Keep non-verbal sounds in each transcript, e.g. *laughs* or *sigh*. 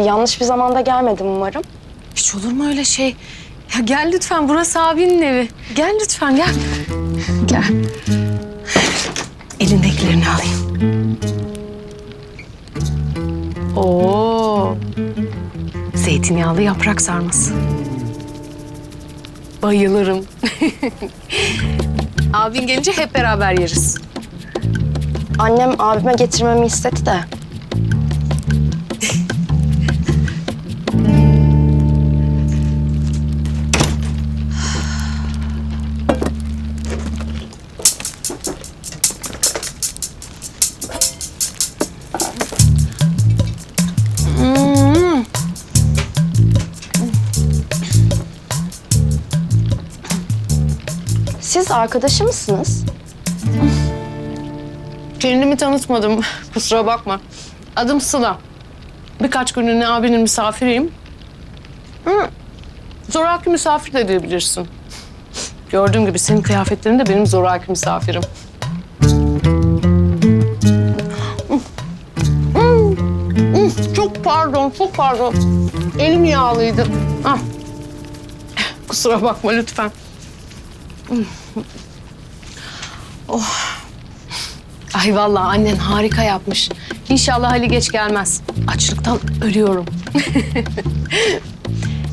yanlış bir zamanda gelmedim umarım. Hiç olur mu öyle şey? Ya gel lütfen burası abinin evi. Gel lütfen gel. Gel. Elindekilerini alayım. Oo. Zeytinyağlı yaprak sarması. Bayılırım. *laughs* Abin gelince hep beraber yeriz. Annem abime getirmemi istedi de. Siz arkadaşı mısınız? Kendimi tanıtmadım. Kusura bakma. Adım Sıla. Birkaç günlüğüne abinin misafiriyim. Hı. Zoraki misafir de diyebilirsin. Gördüğüm gibi senin kıyafetlerin de benim zoraki misafirim. Çok pardon, çok pardon. Elim yağlıydı. Ah. Kusura bakma lütfen. Ay vallahi annen harika yapmış. İnşallah Ali geç gelmez. Açlıktan ölüyorum. *laughs*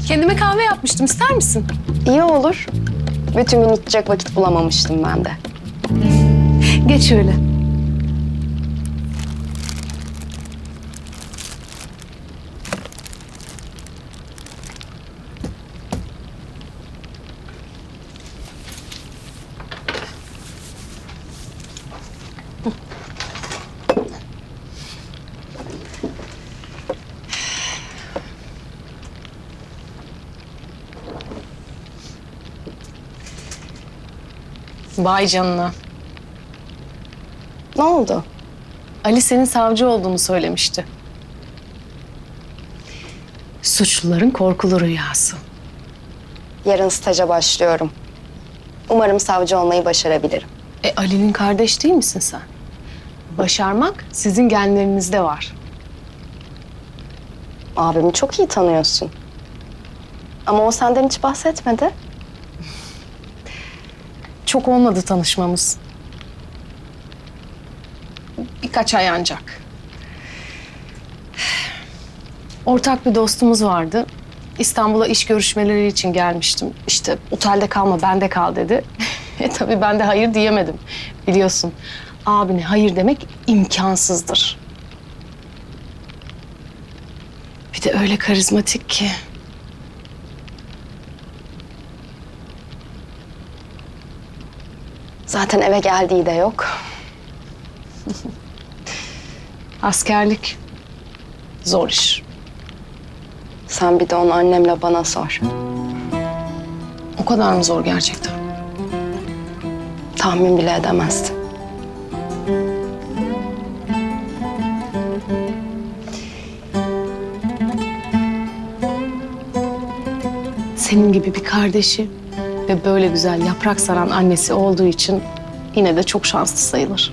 Kendime kahve yapmıştım. ister misin? İyi olur. Bütün gün içecek vakit bulamamıştım ben de. Geç şöyle. Vay canına. Ne oldu? Ali senin savcı olduğunu söylemişti. Suçluların korkulu rüyası. Yarın staja başlıyorum. Umarım savcı olmayı başarabilirim. E Ali'nin kardeş değil misin sen? Başarmak sizin genlerinizde var. Abimi çok iyi tanıyorsun. Ama o senden hiç bahsetmedi. Çok olmadı tanışmamız. Birkaç ay ancak. Ortak bir dostumuz vardı. İstanbul'a iş görüşmeleri için gelmiştim. İşte otelde kalma, bende kal dedi. *laughs* e tabii ben de hayır diyemedim. Biliyorsun, abine hayır demek imkansızdır. Bir de öyle karizmatik ki. Zaten eve geldiği de yok. Askerlik zor iş. Sen bir de onu annemle bana sor. O kadar mı zor gerçekten? Tahmin bile edemezsin. Senin gibi bir kardeşi ve böyle güzel yaprak saran annesi olduğu için yine de çok şanslı sayılır.